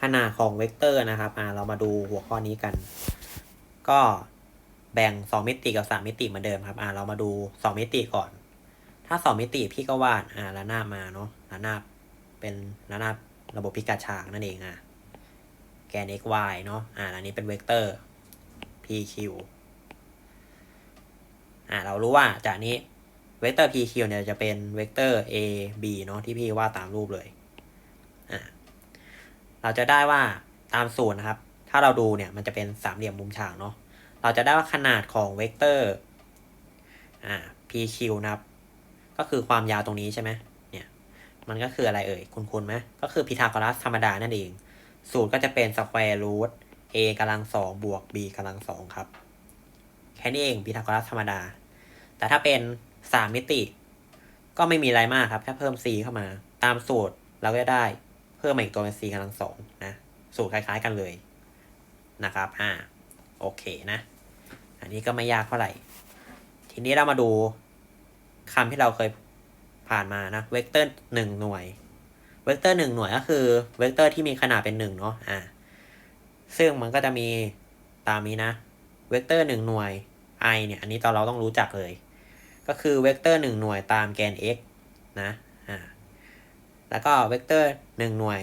ขนาดของเวกเตอร์นะครับอ่าเรามาดูหัวข้อนี้กัน ก็แบ่งสองมิติกับสามมิติเหมือนเดิมครับอ่าเรามาดูสองมิติก่อน ถ้าสองมิติพี่ก็วาดอ่าระนาบมาเนาะระนาบเป็นระนาบระบบพิกัดฉากนั่นเองอะแกน x y เนาะอ่าอันนี้เป็นเวกเตอร์ p q อ่าเรารู้ว่าจากนี้เวกเตอร์ p q เนี่ยจะเป็นเวกเตอร์ a b เนาะที่พี่วาดตามรูปเลย เราจะได้ว่าตามสูตรนะครับ ถ้าเราดูเนี่ยมันจะเป็นสามเหลี่ยมมุมฉากเนาะ เราจะได้ว่าขนาดของเวกเตอร์อ่า pq นะครับ ก็คือความยาวตรงนี้ใช่ไหมเนี่ย มันก็คืออะไรเอ่ย คุณคุณไหมก็คือพีทาโกรัสธรรมดานั่นเอง สูตรก็จะเป็นสแควร์รูท a กำลังสองบวก b กำลังสองครับ แค่นี้เองพีทาโกรัสธรรมดา แต่ถ้าเป็นสามมิติ ก็ไม่มีอะไรมากครับ แค่เพิ่ม c เข้ามา ตามสูตรเราก็จะได้ เพิ่มมาอีกตัวเป็น c กำลังสองนะ สูตรคล้ายๆกันเลยนะครับ อ่า โอเคนะ อันนี้ก็ไม่ยากเท่าไหร่ ทีนี้เรามาดูคำที่เราเคยผ่านมานะ เวกเตอร์หนึ่งหน่วย เวกเตอร์หนึ่งหน่วยก็คือ เวกเตอร์ที่มีขนาดเป็นหนึ่งเนาะ อ่า ซึ่งมันก็จะมีตามนี้นะ เวกเตอร์หนึ่งหน่วย i เนี่ย อันนี้ตอนเราต้องรู้จักเลย ก็คือเวกเตอร์หนึ่งหน่วยตามแกน x นะ อ่า แล้วก็เวกเตอร์ หนึ่งหน่วย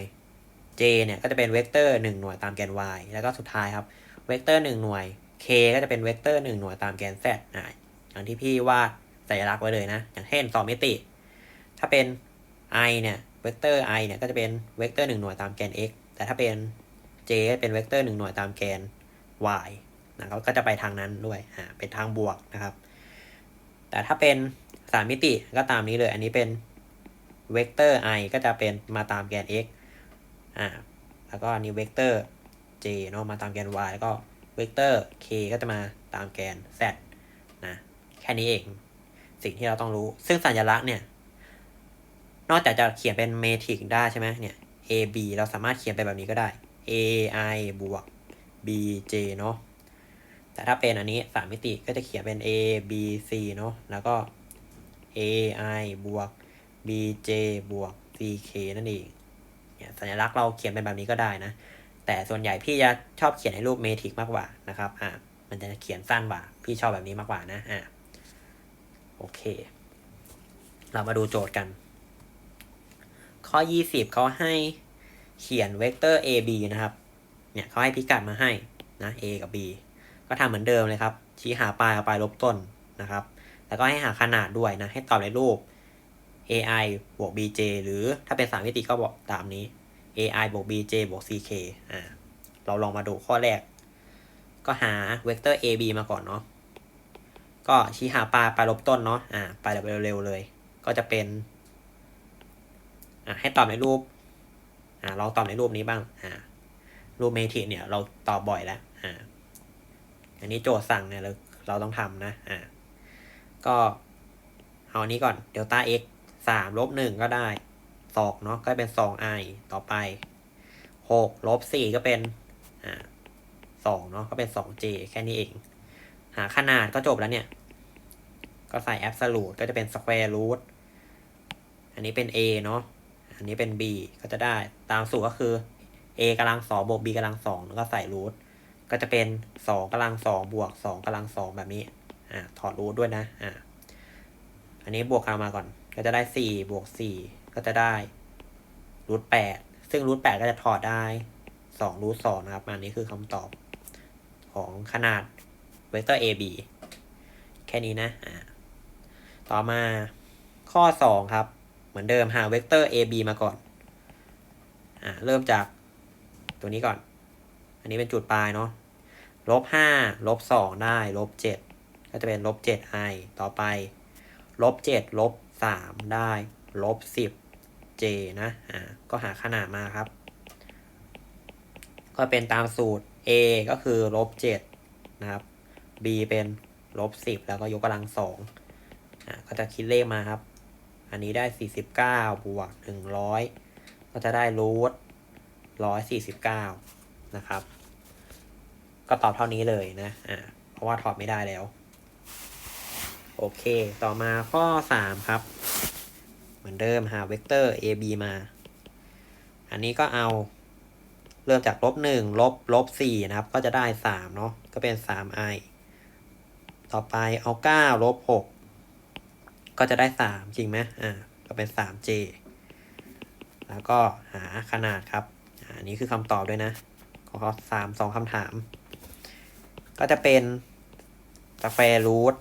j เนี่ยก็จะเป็นเวกเตอร์หนึ่งหน่วยตามแกน y แล้วก็สุดท้ายครับ เวกเตอร์หนึ่งหน่วย k ก็จะเป็นเวกเตอร์หนึ่งหน่วยตามแกน z อ่าอย่างที่พี่วาดสัญลักษณ์ไว้เลยนะ อย่างเช่นสองมิติ ถ้าเป็น i เนี่ย เวกเตอร์ i เนี่ยก็จะเป็นเวกเตอร์หนึ่งหน่วยตามแกน x แต่ถ้าเป็น j เป็นเวกเตอร์หนึ่งหน่วยตามแกน y นะครับก็จะไปทางนั้นด้วยอ่าเป็นทางบวกนะครับ แต่ถ้าเป็นสามมิติก็ตามนี้เลย อันนี้เป็น เวกเตอร์ i ก็จะเป็นมาตามแกน x อ่าแล้วก็นนี้เวกเตอร์ j เนาะมาตามแกน y แล้วก็เวกเตอร์ k ก็จะมาตามแกน z นะแค่นี้เองสิ่งที่เราต้องรู้ ซึ่งสัญลักษณ์เนี่ย นอกจากจะเขียนเป็นเมทริกได้ใช่ไหมเนี่ย a b เราสามารถเขียนไปแบบนี้ก็ได้ a i บวก b j เนาะแต่ถ้าเป็นอันนี้สามมิติก็จะเขียนเป็น a b c เนาะแล้วก็ a i บวก b j บวก c k นั่นเองเนี่ยสัญลักษณ์เราเขียนเป็นแบบนี้ก็ได้นะ แต่ส่วนใหญ่พี่จะชอบเขียนในรูปเมทริกมากกว่านะครับอ่ามันจะเขียนสั้นกว่า พี่ชอบแบบนี้มากกว่านะอ่าโอเค เรามาดูโจทย์กัน ข้อ 20เขาให้เขียนเวกเตอร์ a b นะครับ เนี่ยเขาให้พิกัดมาให้นะ a กับ b ก็ทำเหมือนเดิมเลยครับ ชี้หาปลายกับปลายลบต้นนะครับ แล้วก็ให้หาขนาดด้วยนะ ให้ตอบในรูป ai บวก bj หรือถ้าเป็นสามมิติก็บอกตามนี้ ai บวก bj บวก ck อ่า เราลองมาดูข้อแรก ก็หาเวกเตอร์ ab มาก่อนเนาะ ก็ชี้หาปลายปลายลบต้นเนาะ อ่าไปแบบเร็วๆเลย ก็จะเป็น อ่าให้ตอบในรูป อ่าลองตอบในรูปนี้บ้าง อ่า รูปเมทริกเนี่ย เราตอบบ่อยแล้ว อ่า อันนี้โจทย์สั่งเนี่ยเราเราต้องทำนะ อ่า ก็เอาอันนี้ก่อนเดลต้า x สามลบหนึ่งก็ได้สองเนาะก็เป็นสอง i ต่อไปหกลบสี่ก็เป็นอ่าสองเนาะก็เป็นสอง j แค่นี้เอง หาขนาดก็จบแล้วเนี่ย ก็ใส่ absolute ก็จะเป็น square root อันนี้เป็น a เนาะอันนี้เป็น b ก็จะได้ตามสูตรก็คือ a กำลังสองบวก b กำลังสองแล้วก็ใส่ root ก็จะเป็นสองกำลังสองบวกสองกำลังสองแบบนี้ อ่าถอด root ด้วยนะ อ่า อันนี้บวกกันมาก่อน ก็จะได้สี่บวกสี่ก็จะได้รูทแปดซึ่งรูทแปดก็จะถอดได้สองรูทสองนะครับอันนี้คือคำตอบของขนาดเวกเตอร์ AB แค่นี้นะอ่าต่อมาข้อสองครับ เหมือนเดิมหาเวกเตอร์ AB มาก่อนอ่าเริ่มจากตัวนี้ก่อน อันนี้เป็นจุดปลายเนาะลบห้าลบสองได้ลบเจ็ดก็จะเป็นลบเจ็ด i ต่อไปลบเจ็ดลบ สามได้ลบสิบ j นะอ่าก็หาขนาดมาครับ ก็เป็นตามสูตร a ก็คือลบเจ็ดนะครับ b เป็นลบสิบแล้วก็ยกกำลังสองอ่าก็จะคิดเลขมาครับ อันนี้ได้สี่สิบเก้าบวกหนึ่งร้อยก็จะได้รูทร้อยสี่สิบเก้านะครับ ก็ตอบเท่านี้เลยนะอ่าเพราะว่าถอดไม่ได้แล้ว โอเค ต่อมาข้อสามครับ เหมือนเดิมหาเวกเตอร์ ab มา อันนี้ก็เอาเริ่มจากลบหนึ่งลบลบสี่นะครับ ก็จะได้สามเนาะก็เป็นสาม i ต่อไปเอาเก้าลบหกก็จะได้สามจริงไหมอ่าก็เป็นสาม j แล้วก็หาขนาดครับอันนี้คือคำตอบด้วยนะขอสามสองคำถาม ก็จะเป็นสแควร์รูท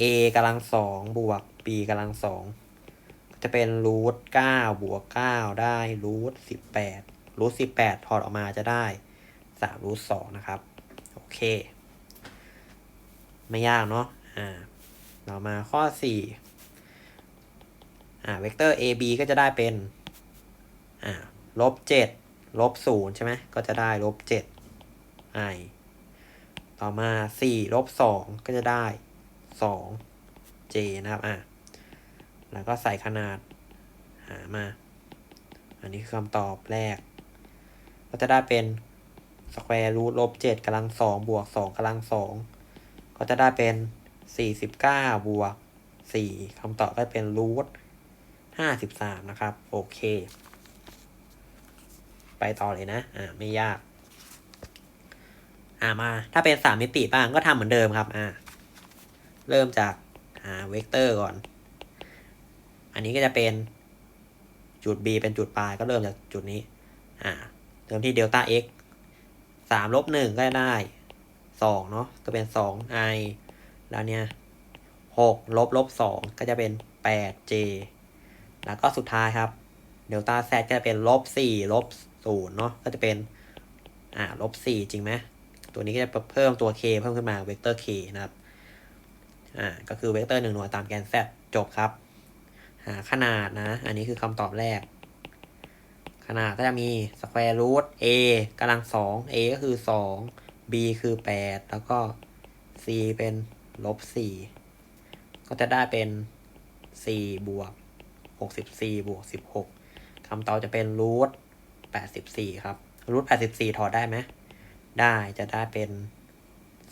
a กำลังสองบวก b กำลังสองจะเป็นรูทเก้าบวกเก้าได้รูทสิบแปดรูทสิบแปดถอดออกมาจะได้สามรูทสองนะครับ โอเค ไม่ยากเนาะอ่าเรามาข้อสี่อ่าเวกเตอร์ ab ก็จะได้เป็นอ่าลบเจ็ดลบศูนย์ใช่ไหมก็จะได้ลบเจ็ด i ต่อมาสี่ลบสองก็จะได้ สอง j นะครับอะแล้วก็ใส่ขนาดหามา อันนี้คือคำตอบแรก ก็จะได้เป็นสแควร์รูทลบเจ็ดกำลังสองบวกสองกำลังสองก็จะได้เป็นสี่สิบเก้าบวกสี่คำตอบก็เป็นรูทห้าสิบสามนะครับ โอเค ไปต่อเลยนะ อ่า ไม่ยาก อ่ามา ถ้าเป็นสามมิติบ้างก็ทำเหมือนเดิมครับ อ่า เริ่มจากหาเวกเตอร์ก่อน อันนี้ก็จะเป็นจุด b เป็นจุดปลายก็เริ่มจากจุดนี้ อ่า เริ่มที่เดลต้า x สามลบหนึ่งก็ได้สองเนาะ ก็เป็นสอง i แล้วเนี่ยหกลบลบสองก็จะเป็นแปด j แล้วก็สุดท้ายครับ เดลต้า z ก็จะเป็นลบสี่ลบศูนย์เนาะ ก็จะเป็น อ่า ลบสี่จริงไหม ตัวนี้ก็จะเพิ่มตัว k เพิ่มขึ้นมา เวกเตอร์ k นะครับ อ่าก็คือเวกเตอร์หนึ่งหน่วยตามแกน z จบครับ หาขนาดนะ อันนี้คือคำตอบแรก ขนาดก็จะมีสแควร์รูท a กำลังสอง a ก็คือสอง b คือแปดแล้วก็ c เป็นลบสี่ก็จะได้เป็นสี่บวกหกสิบสี่บวกสิบหกคำตอบจะเป็นรูทแปดสิบสี่ครับรูทแปดสิบสี่ถอดได้ไหมได้จะได้เป็น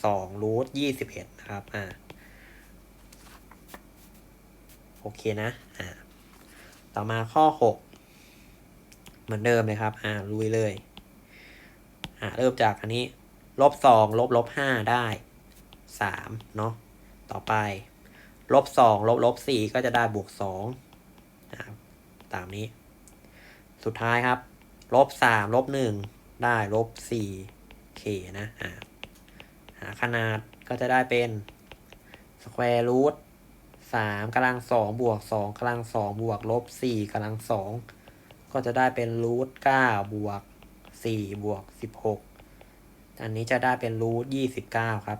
สองรูทยี่สิบเอ็ดนะครับ อ่า โอเคนะอ่าต่อมาข้อหกเหมือนเดิมเลยครับ อ่าลุยเลย อ่าเริ่มจากอันนี้ ลบสองลบลบห้าได้สามเนาะต่อไป ลบสองลบลบสี่ก็จะได้บวกสองนะครับตามนี้ สุดท้ายครับ ลบสามลบหนึ่งได้ลบสี่เคนะ อ่าหาขนาดก็จะได้เป็นสแควร์รูท สามกำลังสองบวกสองกำลังสองบวกลบสี่กำลังสองก็จะได้เป็นรูทเก้าบวกสี่บวกสิบหกอันนี้จะได้เป็นรูทยี่สิบเก้าครับ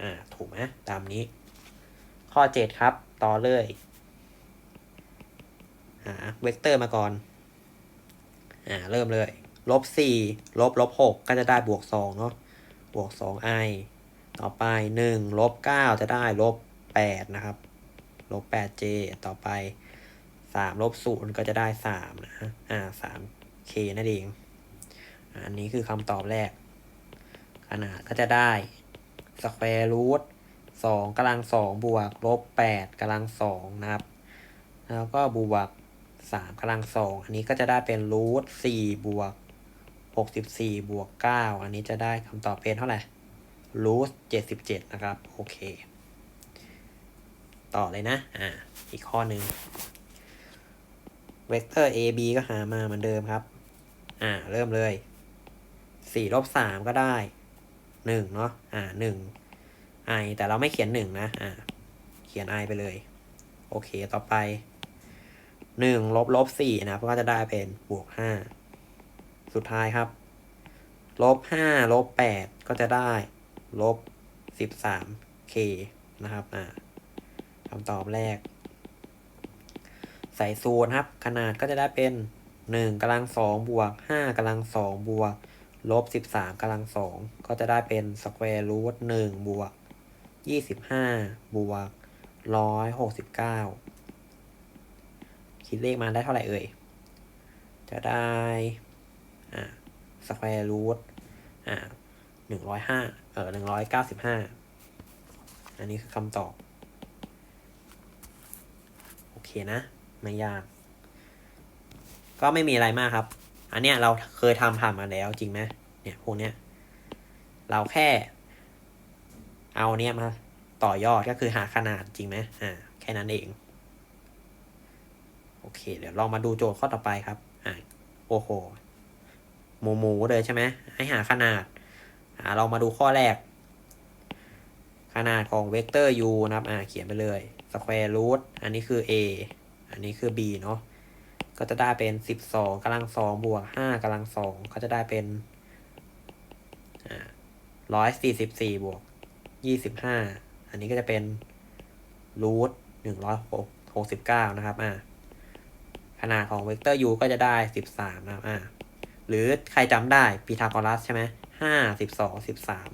อ่า ถูกไหมตามนี้ ข้อเจ็ดครับ ต่อเลย หาเวกเตอร์มาก่อน อ่า เริ่มเลย ลบสี่ลบลบหกก็จะได้บวกสองเนาะ บวกสอง i ต่อไปหนึ่งลบเก้าจะได้ลบแปดนะครับลบแปด j ต่อไปสามลบศูนย์ก็จะได้สามนะอ่าสาม k นั่นเอง อันนี้คือคำตอบแรก ขนาดก็จะได้สแควร์รูทสองกำลังสองบวกลบแปดกำลังสองนะครับ แล้วก็บวกสามกำลังสองอันนี้ก็จะได้เป็นรูทสี่บวกหกสิบสี่บวกเก้าอันนี้จะได้คำตอบเป็นเท่าไหร่ รูทเจ็ดสิบเจ็ดนะครับ โอเค ต่อเลยนะ อ่า อีกข้อหนึ่งเวกเตอร์ ab ก็หามาเหมือนเดิมครับ อ่า เริ่มเลยสี่ลบสามก็ได้หนึ่งเนาะ อ่าหนึ่ง i แต่เราไม่เขียนหนึ่งนะ อ่า เขียน i ไปเลย โอเค ต่อไปหนึ่งลบลบสี่นะก็จะได้เป็นบวกห้า สุดท้ายครับ ลบห้าลบแปดก็จะได้ ลบสิบสาม k นะครับอ่าคำตอบแรก ใส่ศูนครับ ขนาดก็จะได้เป็นหนึ่งกำลังสองบวกห้ากำลังสองบวกลบสิบสามกำลังสองก็จะได้เป็นสแควร์รูทหนึ่งบวกยี่สิบห้าบวกร้อยหกสิบเก้าคิดเลขมาได้เท่าไหร่เอ่ย จะได้ อ่าสแควร์รูทอ่า หนึ่งร้อยห้าเออหนึ่งร้อยเก้าสิบห้าอันนี้คือคำตอบ โอเคนะ ไม่ยาก ก็ไม่มีอะไรมากครับ อันเนี้ยเราเคยทำผ่านมาแล้วจริงไหมเนี่ยพวกเนี้ย เราแค่ เอาเนี้ยมาต่อยอดก็คือหาขนาดจริงไหมอ่าแค่นั้นเอง โอเค เดี๋ยวลองมาดูโจทย์ข้อต่อไปครับ อ่าโอ้โหหมูหมูเลยใช่ไหมให้หาขนาด อ่าเรามาดูข้อแรก ขนาดของเวกเตอร์ u นะครับอ่าเขียนไปเลย square root อันนี้คือ a อันนี้คือ b เนาะก็จะได้เป็นสิบสองกำลังสองบวกห้ากำลังสองก็จะได้เป็นอ่าร้อยสี่สิบสี่บวกยี่สิบห้าอันนี้ก็จะเป็นรูทหนึ่งร้อยหกสิบเก้านะครับอ่าขนาดของเวกเตอร์ u ก็จะได้สิบสามนะครับอ่าหรือใครจำได้พีทาโกรัสใช่ไหม ห้าสิบสองสิบสาม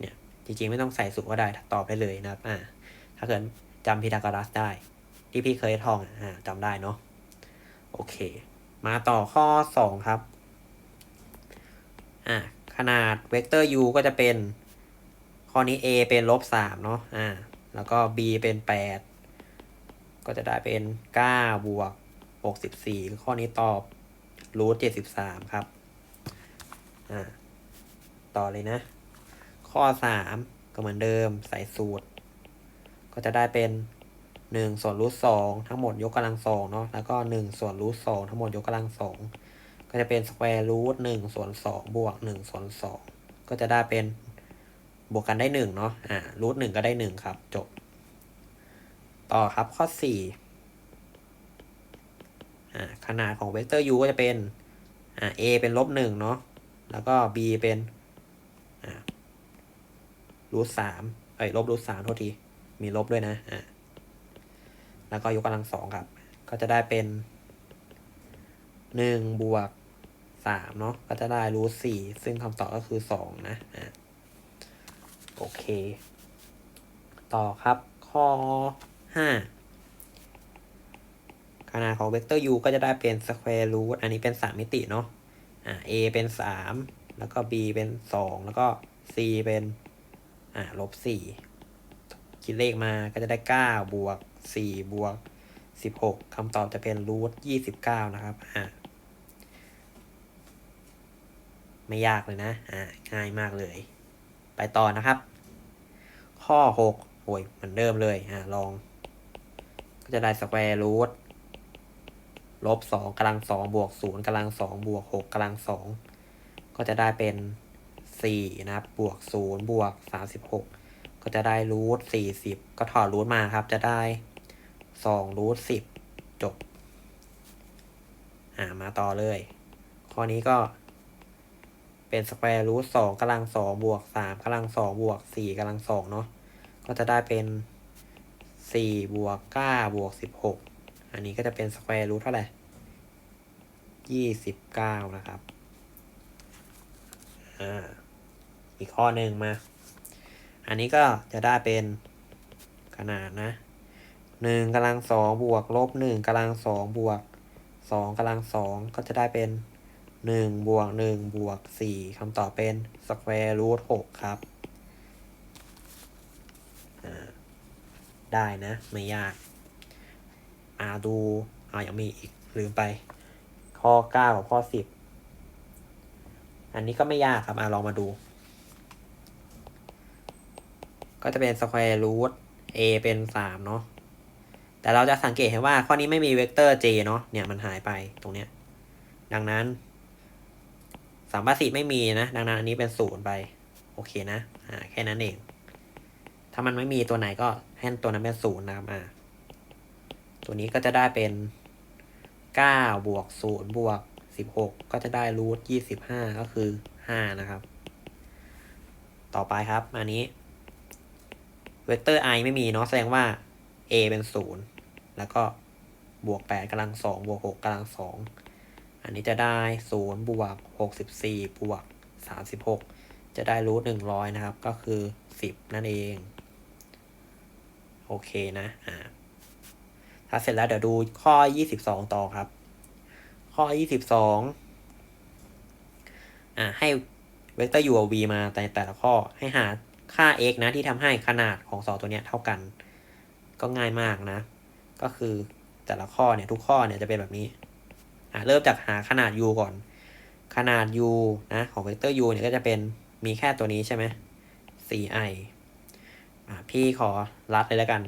เนี่ย จริงๆ ไม่ต้องใส่สูตรก็ได้ตอบได้เลยนะครับอ่าถ้าเกิดจำพีทาโกรัสได้ ที่พี่เคยท่องอ่าจำได้เนาะโอเค มาต่อข้อสองครับอ่าขนาดเวกเตอร์ u ก็จะเป็นข้อนี้ a เป็นลบสามเนาะอ่าแล้วก็ b เป็นแปดก็จะได้เป็นเก้าบวกหกสิบสี่ข้อนี้ตอบรูทเจ็ดสิบสามครับอ่า ต่อเลยนะ ข้อสามก็เหมือนเดิมใส่สูตร ก็จะได้เป็นหนึ่งส่วนรูทสองทั้งหมดยกกำลังสองเนาะแล้วก็หนึ่งส่วนรูทสองทั้งหมดยกกำลังสองก็จะเป็นสแควร์รูทหนึ่งส่วนสองบวกหนึ่งส่วนสองก็จะได้เป็นบวกกันได้หนึ่งเนาะอ่ารูทหนึ่งก็ได้หนึ่งครับ จบ ต่อครับข้อสี่อ่าขนาดของเวกเตอร์ u ก็จะเป็นอ่า a เป็นลบหนึ่งเนาะแล้วก็ b เป็น รูทสามเอ้ยลบรูทสามโทษที มีลบด้วยนะอ่าแล้วก็ยกกำลังสองครับ ก็จะได้เป็นหนึ่งบวกสามเนาะก็จะได้รูทสี่ซึ่งคำตอบก็คือสองนะอ่าโอเค ต่อครับ ข้อห้าขนาดของเวกเตอร์ u ก็จะได้เป็น square root อันนี้เป็นสามมิติเนาะอ่า a เป็นสามแล้วก็ b เป็นสองแล้วก็ c เป็น อ่าลบสี่คิดเลขมาก็จะได้เก้าบวกสี่บวกสิบหกคำตอบจะเป็นรูทยี่สิบเก้านะครับอ่าไม่ยากเลยนะอ่าง่ายมากเลย ไปต่อนะครับ ข้อหกโอ้ยเหมือนเดิมเลยอ่าลอง ก็จะได้สแควร์รูทลบสองกำลังสองบวกศูนย์กำลังสองบวกหกกำลังสองก็จะได้เป็น สี่นะครับ บวกศูนย์บวกสามสิบหกก็จะได้รูทสี่สิบก็ถอดรูทมาครับ จะได้สองรูทสิบจบ อ่า มาต่อเลย ข้อนี้ก็เป็นสแควร์รูทสองกำลังสองบวกสามกำลังสองบวกสี่กำลังสองเนาะ ก็จะได้เป็นสี่บวกเก้าบวกสิบหกอันนี้ก็จะเป็นสแควร์รูทเท่าไหร่ยี่สิบเก้านะครับ อ่า อีกข้อหนึ่งมา อันนี้ก็จะได้เป็นขนาดนะหนึ่งกำลังสองบวกลบหนึ่งกำลังสองบวกสองกำลังสองก็จะได้เป็นหนึ่งบวกหนึ่งบวกสี่คำตอบเป็นสแควร์รูทหกครับอ่าได้นะ ไม่ยากอาดูอ่ายังมีอีกลืมไป ข้อเก้ากับข้อสิบอันนี้ก็ไม่ยากครับอาลองมาดู ก็จะเป็นสแควร์รูท a เป็นสามเนาะ แต่เราจะสังเกตเห็นว่าข้อนี้ไม่มีเวกเตอร์ j เนาะ เนี่ยมันหายไปตรงเนี้ย ดังนั้นสามบาสีไม่มีนะ ดังนั้นอันนี้เป็นศูนย์ไป โอเคนะ อ่า แค่นั้นเอง ถ้ามันไม่มีตัวไหนก็ให้ตัวนั้นเป็นศูนย์นะครับอ่า ตัวนี้ก็จะได้เป็นเก้าบวกศูนย์บวกสิบหกก็จะได้รูทยี่สิบห้าก็คือห้านะครับ ต่อไปครับ อันนี้ เวกเตอร์ i ไม่มีเนาะแสดงว่า a เป็นศูนย์แล้วก็บวกแปดกำลังสองบวกหกกำลังสองอันนี้จะได้ศูนย์บวกหกสิบสี่บวกสามสิบหกจะได้รูทหนึ่งร้อยนะครับ ก็คือสิบนั่นเอง โอเคนะอ่าถ้าเสร็จแล้วเดี๋ยวดูข้อยี่สิบสองต่อครับ ข้อยี่สิบสองอ่าให้เวกเตอร์ u กับ v มาแต่แต่ละข้อให้หา ค่า x นะที่ทำให้ขนาดของสองตัวเนี้ยเท่ากัน ก็ง่ายมากนะ ก็คือแต่ละข้อเนี่ยทุกข้อเนี่ยจะเป็นแบบนี้อ่าเริ่มจากหาขนาด u ก่อน ขนาด u นะของเวกเตอร์ u เนี่ยก็จะเป็นมีแค่ตัวนี้ใช่ไหม 4i อะพี่ขอรัดเลยแล้วกัน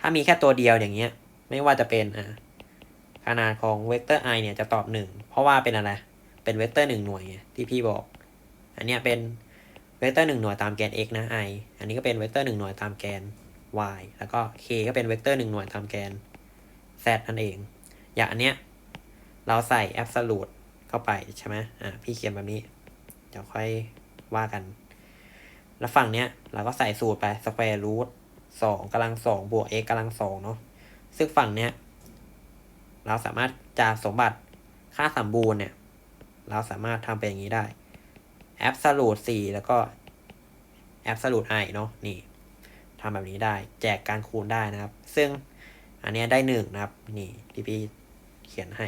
ถ้ามีแค่ตัวเดียวอย่างเงี้ย ไม่ว่าจะเป็นอะขนาดของเวกเตอร์ i เนี่ยจะตอบหนึ่งเพราะว่าเป็นอะไร เป็นเวกเตอร์หนึ่งหน่วยไงที่พี่บอก อันเนี้ยเป็น เวกเตอร์หนึ่งหน่วยตามแกน x นะ i อันนี้ก็เป็นเวกเตอร์หนึ่งหน่วยตามแกน y แล้วก็ k ก็เป็นเวกเตอร์หนึ่งหน่วยตามแกน z นั่นเอง อย่างอันเนี้ยเราใส่ absolute เข้าไปใช่ไหมอ่าพี่เขียนแบบนี้ เดี๋ยวค่อยว่ากัน แล้วฝั่งเนี้ยเราก็ใส่สูตรไป square root สองกำลังสองบวก x กำลังสองเนาะ ซึ่งฝั่งเนี้ยเราสามารถจากสมบัติค่าสมบูรณ์เนี่ย เราสามารถทำเป็นอย่างนี้ได้ absolute สี่แล้วก็ absolute i เนาะนี่ทำแบบนี้ได้ แจกการคูณได้นะครับ ซึ่งอันเนี้ยได้หนึ่งนะครับ นี่ที่พี่เขียนให้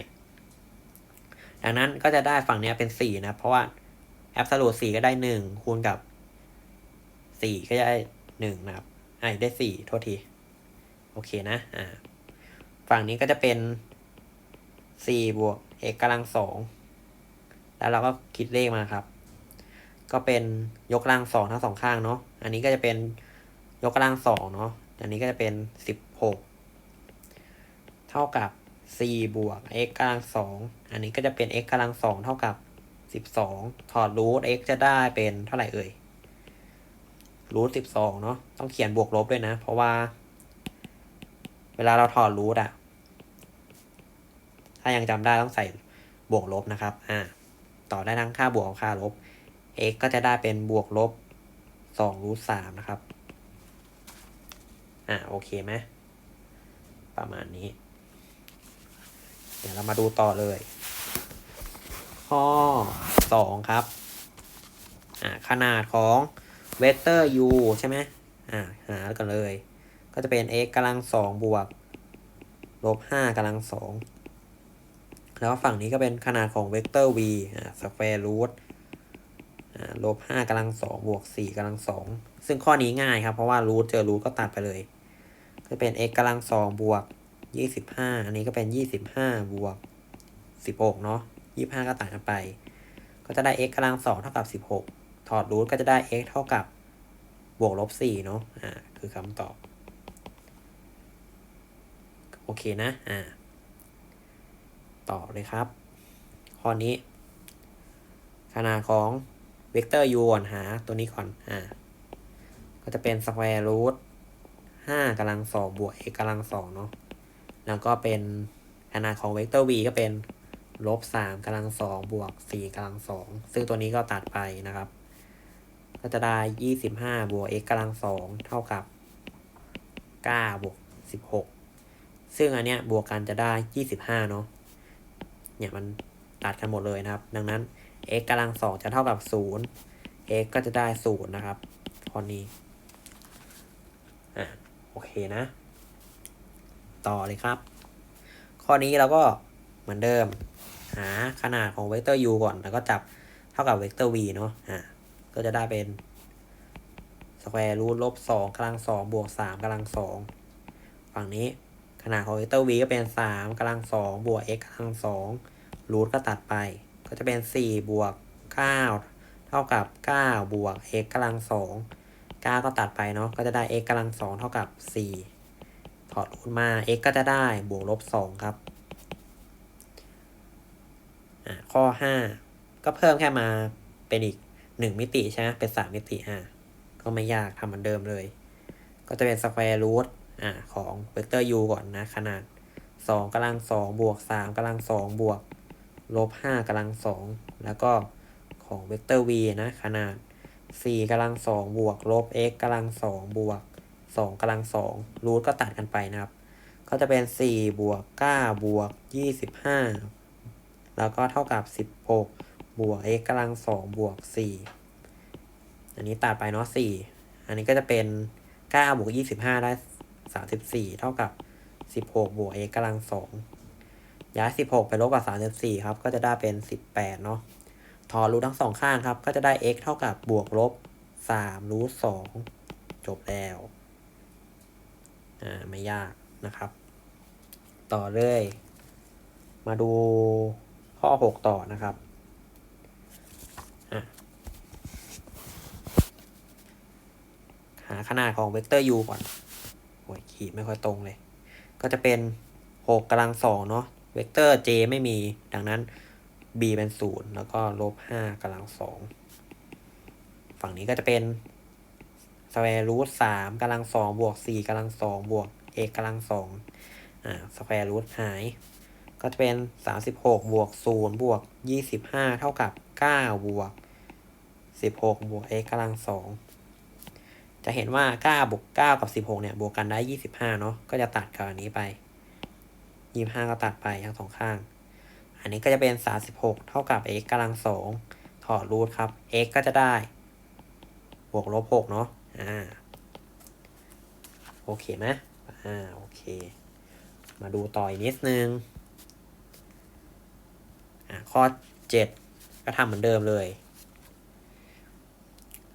ดังนั้นก็จะได้ฝั่งเนี้ยเป็นสี่นะ เพราะว่า absolute สี่ก็ได้หนึ่งคูณกับสี่ก็จะได้หนึ่งนะครับไอได้สี่โทษที โอเคนะ อ่า ฝั่งนี้ก็จะเป็นสี่บวก x กำลังสอง แล้วเราก็คิดเลขมาครับ ก็เป็นยกกำลังสองทั้งสองข้างเนาะ อันนี้ก็จะเป็นยกกำลังสองเนาะ อันนี้ก็จะเป็นสิบหกเท่ากับสี่บวก x กำลังสอง อันนี้ก็จะเป็น x กำลังสองเท่ากับสิบสองถอดรูท x จะได้เป็นเท่าไหร่เอ่ยรูทสิบสองเนาะ ต้องเขียนบวกลบด้วยนะ เพราะว่า เวลาเราถอดรูทอะถ้ายังจำได้ต้องใส่บวกลบนะครับ อ่า ต่อได้ทั้งค่าบวกกับค่าลบ x ก็จะได้เป็นบวกลบสองรูทสามนะครับ อ่าโอเคไหมประมาณนี้ เดี๋ยวเรามาดูต่อเลย ข้อสองครับ อ่าขนาดของเวกเตอร์ u ใช่ไหมอ่าหากันเลย ก็จะเป็น x กำลังสองบวกลบห้ากำลังสองแล้วฝั่งนี้ก็เป็นขนาดของเวกเตอร์ v อ่า square root อ่า ลบห้ากำลังสองบวกสี่กำลังสองซึ่งข้อนี้ง่ายครับ เพราะว่ารูทเจอรูทก็ตัดไปเลย ก็เป็น x กำลังสองบวกยี่สิบห้าอันนี้ก็เป็นยี่สิบห้าบวกสิบหกเนาะยี่ห้าก็ตัดกันไป ก็จะได้ x กำลังสองเท่ากับสิบหกถอดรูทก็จะได้ x เท่ากับบวกลบสี่เนาะอ่าคือคำตอบ โอเคนะอ่าต่อเลยครับ ข้อนี้ขนาดของ เวกเตอร์ u ก่อนหาตัวนี้ก่อน อ่า ก็จะเป็น square root ห้ากำลังสองบวก x กำลังสองเนาะ แล้วก็เป็นขนาดของเวกเตอร์ v ก็เป็นลบสามกำลังสองบวกสี่กำลังสองซึ่งตัวนี้ก็ตัดไปนะครับ ก็จะได้ยี่สิบห้าบวก x กำลังสองเท่ากับเก้าบวกสิบหกซึ่งอันเนี้ยบวกกันจะได้ยี่สิบห้าเนาะเนี่ยมันตัดกันหมดเลยนะครับ ดังนั้น x กำลังสองจะเท่ากับศูนย์ x ก็จะได้ศูนย์นะครับข้อนี้อะโอเคนะ ต่อเลยครับ ข้อนี้เราก็เหมือนเดิม หาขนาดของเวกเตอร์ u ก่อน แล้วก็จับเท่ากับเวกเตอร์ v เนาะอะก็จะได้เป็นสแควร์รูทลบสองกำลังสองบวกสามกำลังสองฝั่งนี้ขนาดของเวกเตอร์ v ก็เป็นสามกำลังสองบวก x กำลังสองรูทก็ตัดไป ก็จะเป็นสี่บวกเก้าเท่ากับเก้าบวก x กำลังสองเก้าก็ตัดไปเนาะก็จะได้ x กำลังสองเท่ากับสี่ถอดรูทมา x ก็จะได้บวกลบสองครับข้อห้าก็เพิ่มแค่มาเป็นอีกหนึ่งมิติใช่ไหมเป็นสามมิติอ่าก็ไม่ยากทำเหมือนเดิมเลย ก็จะเป็นสแควร์รูทอ่าของเวกเตอร์ u ก่อนนะ ขนาดสองกำลังสองบวกสามกำลังสองบวก ลบห้ากำลังสองแล้วก็ของเวกเตอร์ v นะ ขนาดสี่กำลังสองบวกลบ x กำลังสองบวกสองกำลังสองรูทก็ตัดกันไปนะครับ ก็จะเป็นสี่บวกเก้าบวกยี่สิบห้าแล้วก็เท่ากับสิบหกบวก x กำลังสองบวกสี่อันนี้ตัดไปเนาะสี่อันนี้ก็จะเป็นเก้าบวกยี่สิบห้าได้สามสิบสี่เท่ากับสิบหกบวก x กำลังสอง ย้ายสิบหกไปลบกับสามสิบสี่ครับ ก็จะได้เป็นสิบแปดเนาะถอดรูททั้งสองข้างครับ ก็จะได้ x เท่ากับบวกลบสามรูทสองจบแล้ว อ่า ไม่ยากนะครับ ต่อเลย มาดูข้อหกต่อนะครับหาขนาดของเวกเตอร์ u ก่อนโอ้ยขีดไม่ค่อยตรงเลย ก็จะเป็นหกกำลังสองเนาะ เวกเตอร์ j ไม่มี ดังนั้น b เป็นศูนย์แล้วก็ลบห้ากำลังสองฝั่งนี้ก็จะเป็นสแควร์รูทสามกำลังสองบวกสี่กำลังสองบวก x กำลังสองอ่าสแควร์รูทหาย ก็จะเป็นสามสิบหกบวกศูนย์บวกยี่สิบห้าเท่ากับเก้าบวกสิบหกบวก x กำลังสองจะเห็นว่าเก้าบวกเก้ากับสิบหกเนี่ย บวกกันได้ยี่สิบห้าเนาะก็จะตัดกับอันนี้ไป ยี่ห้าก็ตัดไปทั้งสองข้าง อันนี้ก็จะเป็นสามสิบหกเท่ากับ x กำลังสองถอดรูทครับ x ก็จะได้ บวกลบหกเนาะ อ่า โอเคไหมอ่า โอเค มาดูต่ออีกนิดนึง อ่า ข้อเจ็ดก็ทำเหมือนเดิมเลย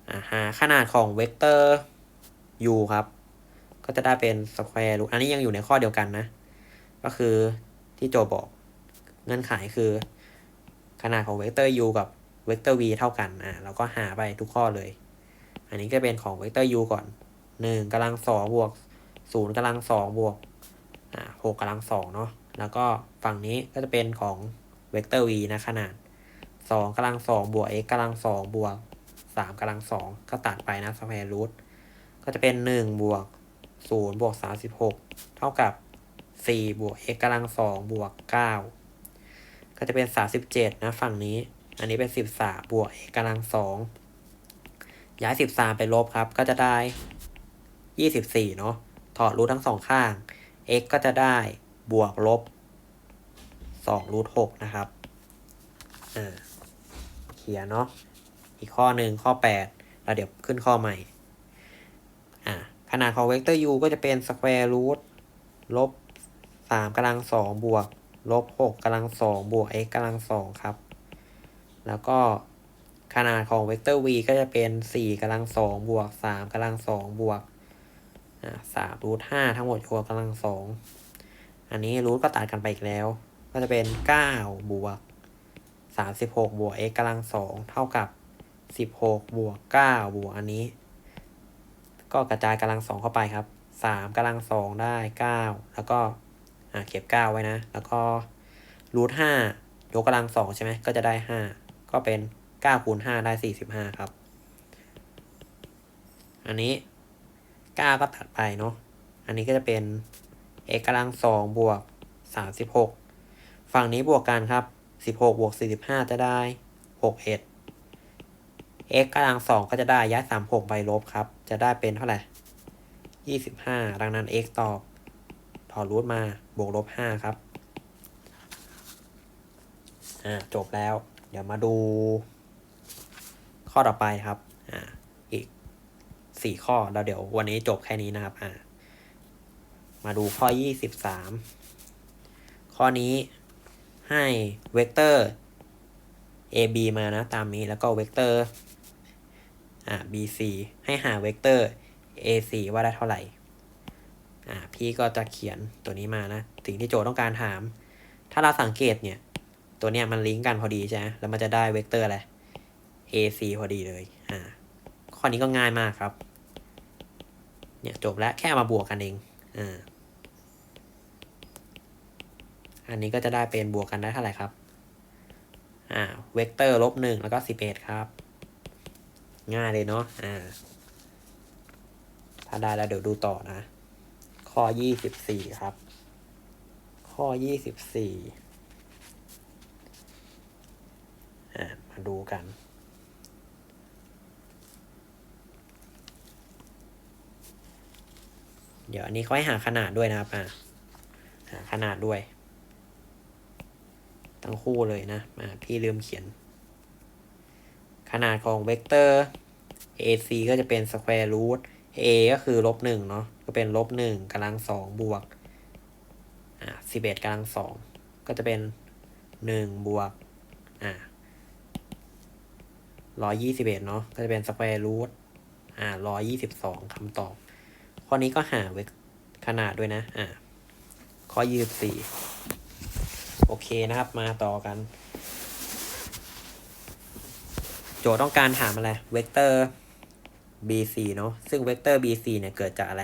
อ่าหาขนาดของเวกเตอร์ u ครับ ก็จะได้เป็นสแควร์รูทอันนี้ยังอยู่ในข้อเดียวกันนะ ก็คือที่โจบอกเงื่อนไขคือ ขนาดของเวกเตอร์ u กับเวกเตอร์ v เท่ากันอ่าเราก็หาไปทุกข้อเลย อันนี้ก็เป็นของเวกเตอร์ u ก่อนหนึ่งกำลังสองบวกศูนย์กำลังสองบวกอ่าหกกำลังสองเนาะแล้วก็ฝั่งนี้ก็จะเป็นของเวกเตอร์ v นะขนาดสองกำลังสองบวก x กำลังสองบวกสามกำลังสองก็ตัดไปนะสแควร์รูทก็จะเป็นหนึ่งบวกศูนย์บวกสามสิบหกเท่ากับ สี่บวก x กำลังสองบวกเก้าก็จะเป็นสามสิบเจ็ดนะฝั่งนี้ อันนี้เป็นสิบสามบวก x กำลังสองย้ายสิบสามไปลบครับ ก็จะได้ยี่สิบสี่เนาะถอดรูททั้งสองข้าง x ก็จะได้บวกลบสองรูทหกนะครับอ่าเขียนเนาะอีกข้อหนึ่งข้อแปดแล้วเดี๋ยวขึ้นข้อใหม่อ่าขนาดของเวกเตอร์ u ก็จะเป็นสแควร์รูทลบ สามกำลังสองบวกลบหกกำลังสองบวก x กำลังสองครับ แล้วก็ขนาดของเวกเตอร์ v ก็จะเป็นสี่กำลังสองบวกสามกำลังสองบวกสามรูทห้าทั้งหมดยกกำลังสองอันนี้รูทก็ตัดกันไปอีกแล้ว ก็จะเป็นเก้าบวกสามสิบหกบวก x กำลังสองเท่ากับสิบหกบวกเก้าบวกอันนี้ ก็กระจายกำลังสองเข้าไปครับสามกำลังสองได้เก้าแล้วก็ อ่าเก็บเก้าไว้นะ แล้วก็รูทห้ายกกำลังสองใช่ไหมก็จะได้ห้าก็เป็นเก้าคูณห้าได้สี่สิบห้าครับ อันนี้เก้าก็ตัดไปเนาะอันนี้ก็จะเป็น x กำลังสองบวกสามสิบหกฝั่งนี้บวกกันครับสิบหกบวกสี่สิบห้าจะได้หกเอ็ด x กำลังสองก็จะได้ย้ายสามหกไปลบครับ จะได้เป็นเท่าไหร่ยี่สิบห้าดังนั้น x ตอบ ถอดรูทมาบวกลบห้าครับ อ่าจบแล้ว เดี๋ยวมาดู ข้อต่อไปครับ อ่าอีกสี่ข้อแล้วเดี๋ยววันนี้จบแค่นี้นะครับ อ่า มาดูข้อยี่สิบสามข้อนี้ให้เวกเตอร์ ab มานะตามนี้แล้วก็เวกเตอร์อ่า bc ให้หาเวกเตอร์ ac ว่าได้เท่าไหร่ อ่าพี่ก็จะเขียนตัวนี้มานะสิ่งที่โจทย์ต้องการถาม ถ้าเราสังเกตเนี่ย ตัวเนี้ยมันลิงก์กันพอดีใช่ไหมแล้วมันจะได้เวกเตอร์อะไร ac พอดีเลยอ่าข้อนี้ก็ง่ายมากครับ เนี่ยจบแล้วแค่มาบวกกันเองอ่าอันนี้ก็จะได้เป็นบวกกันได้เท่าไหร่ครับอ่าเวกเตอร์ลบหนึ่งแล้วก็สิบเอ็ดครับ ง่ายเลยเนาะอ่าถ้าได้แล้วเดี๋ยวดูต่อนะ ข้อยี่สิบสี่ครับ ข้อยี่สิบสี่อ่ามาดูกัน เดี๋ยวอันนี้เขาให้หาขนาดด้วยนะครับอ่าหาขนาดด้วย ทั้งคู่เลยนะอ่าพี่ลืมเขียน ขนาดของเวกเตอร์ AC ก็จะเป็น square root A ก็คือลบหนึ่งเนาะก็เป็นลบหนึ่งกำลังสองบวกอ่าสิบเอ็ดกำลังสองก็จะเป็นหนึ่งบวกอ่าร้อยยี่สิบเอ็ดเนาะก็จะเป็น square root อ่าร้อยยี่สิบสองคำตอบ ข้อนี้ก็หาเวกขนาดด้วยนะอ่าข้อยี่สิบสี่โอเคนะครับมาต่อกันโโจทย์ต้องการถามอะไร เวกเตอร์ bc เนาะซึ่งเวกเตอร์ bc เนี่ยเกิดจากอะไร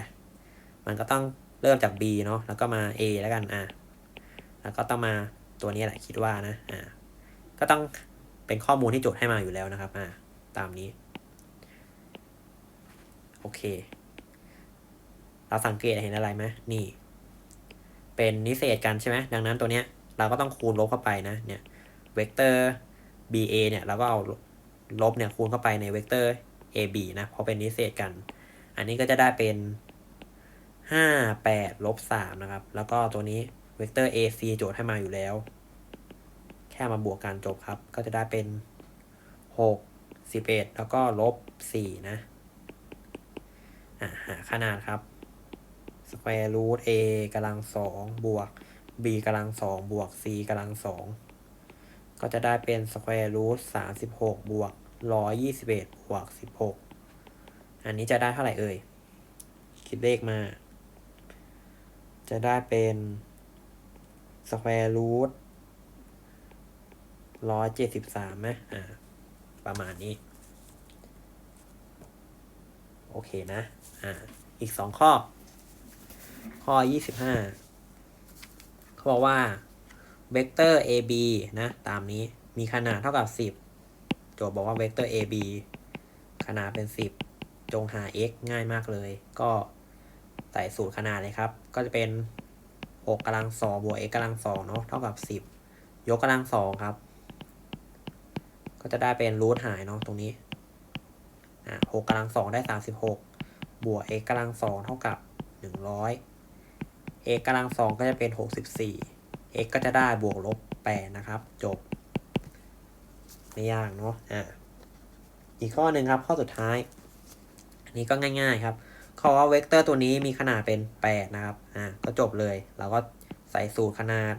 มันก็ต้องเริ่มจาก b เนาะแล้วก็มา a แล้วกันอะแล้วก็ต้องมาตัวนี้แหละคิดว่านะอ่าก็ต้องเป็นข้อมูลที่โจทย์ให้มาอยู่แล้วนะครับอ่าตามนี้ โอเค เราสังเกตเห็นอะไรไหมนี่ เป็นนิเศษกันใช่ไหมดังนั้นตัวเนี้ย เราก็ต้องคูณลบเข้าไปนะเนี่ยเวกเตอร์ ba เนี่ยเราก็เอาลบเนี่ยคูณเข้าไปในเวกเตอร์ ab นะเพราะเป็นนิเศษกัน อันนี้ก็จะได้เป็นห้าแปดลบสามนะครับ แล้วก็ตัวนี้เวกเตอร์ ac โจทย์ให้มาอยู่แล้ว แค่มาบวกกันจบครับ ก็จะได้เป็นหกสิบเอ็ดแล้วก็ลบสี่นะอ่าหาขนาดครับ square root a กำลังสองบวก b กำลังสองบวก c กำลังสองก็จะได้เป็น square root สามสิบหกบวก ร้อยยี่สิบเอ็ดบวกสิบหกอันนี้จะได้เท่าไหร่เอ่ย คิดเลขมา จะได้เป็น square root ร้อยเจ็ดสิบสามไหมอ่า ประมาณนี้ โอเคนะ อ่า อีกสองข้อ ข้อยี่สิบห้าเขาบอกว่าเวกเตอร์ ab นะ ตามนี้มีขนาดเท่ากับสิบ จทย์บอกว่าเวกเตอร์ ab ขนาดเป็นสิบจงหา x ง่ายมากเลย ก็ใส่สูตรขนาดเลยครับ ก็จะเป็นหกกำลังสองบวก x กำลังสองเนาะเท่ากับสิบยกกำลังสองครับ ก็จะได้เป็นรูทหายเนาะตรงนี้อะหกกำลังสองได้สามสิบหกบวก x กำลังสองเท่ากับหนึ่งร้อย x กำลังสองก็จะเป็นหกสิบสี่ x ก็จะได้บวกลบแปดนะครับ จบ ไม่ยากเนาะอะอีกข้อหนึ่งครับ ข้อสุดท้าย อันนี้ก็ง่าย ๆครับเขาว่าเวกเตอร์ตัวนี้มีขนาดเป็นแปดนะครับอะก็จบเลย เราก็ใส่สูตรขนาด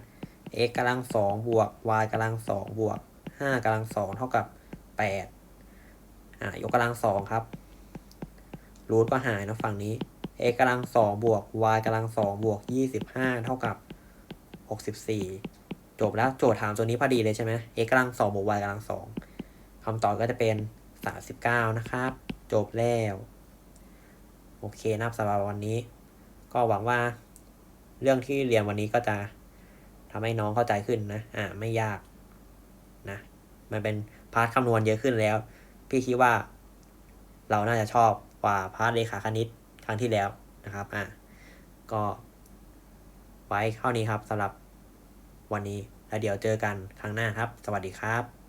x กำลังสองบวก y กำลังสองบวกห้ากำลังสองเท่ากับแปดอ่ายกกำลังสองครับรูทก็หายนะฝั่งนี้ x กำลังสองบวก y กำลังสองบวกยี่สิบห้าเท่ากับหกสิบสี่ จบแล้วโจทย์ถามตัวนี้พอดีเลยใช่ไหม x กำลังสองบวก y กำลังสองคำตอบก็จะเป็นสามสิบเก้านะครับ จบแล้ว โอเคนะครับสำหรับวันนี้ ก็หวังว่า เรื่องที่เรียนวันนี้ก็จะทำให้น้องเข้าใจขึ้นนะ อ่า ไม่ยากนะ มันเป็นพาร์ทคำนวณเยอะขึ้นแล้ว พี่คิดว่า เราน่าจะชอบกว่าพาร์ทเลขาคณิตครั้งที่แล้วนะครับ อ่าก็ไว้เท่านี้ครับสำหรับ วันนี้ แล้วเดี๋ยวเจอกันครั้งหน้าครับ สวัสดีครับ